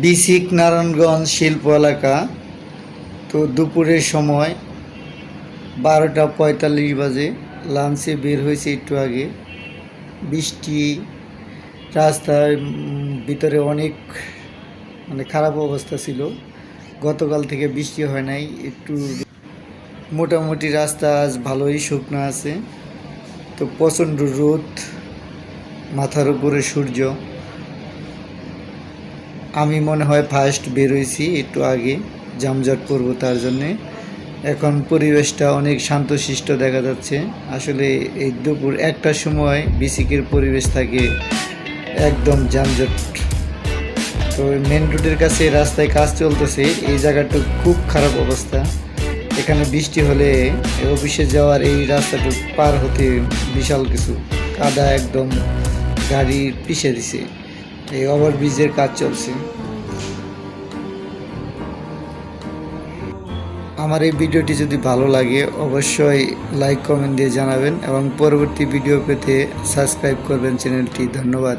বিসিক নারায়ণগঞ্জ শিল্প এলাকা। তো দুপুরের সময় বারোটা পঁয়তাল্লিশ বাজে লাঞ্চে বের হয়েছে একটু আগে। বৃষ্টি, রাস্তার ভিতরে অনেক মানে খারাপ অবস্থা ছিল। গতকাল থেকে বৃষ্টি হয় নাই, একটু মোটামুটি রাস্তা আজ ভালোই শুকনো আছে। তো প্রচণ্ড রোদ, মাথার উপরে সূর্য। আমি মনে হয় ফার্স্ট বেরোইছি একটু আগে জামজট করব তার জন্যে। এখন পরিবেশটা অনেক শান্তশিষ্ট দেখা যাচ্ছে। আসলে এই দুপুর একটার সময় বিসিকের পরিবেশ থাকে একদম যানজট তো মেন রোডের কাছে রাস্তায় কাজ চলতেছে, এই জায়গাটা খুব খারাপ অবস্থা। এখানে বৃষ্টি হলে অফিসে যাওয়ার এই রাস্তাটুক পার হতে বিশাল কিছু। কাদা একদম গাড়ি পিষে দিছে। এই ওভার ব্রিজের কাজ চলছে। আমার এই ভিডিওটি যদি ভালো লাগে, অবশ্যই লাইক, কমেন্ট দিয়ে জানাবেন এবং পরবর্তী ভিডিও পেতে সাবস্ক্রাইব করবেন চ্যানেলটি। ধন্যবাদ।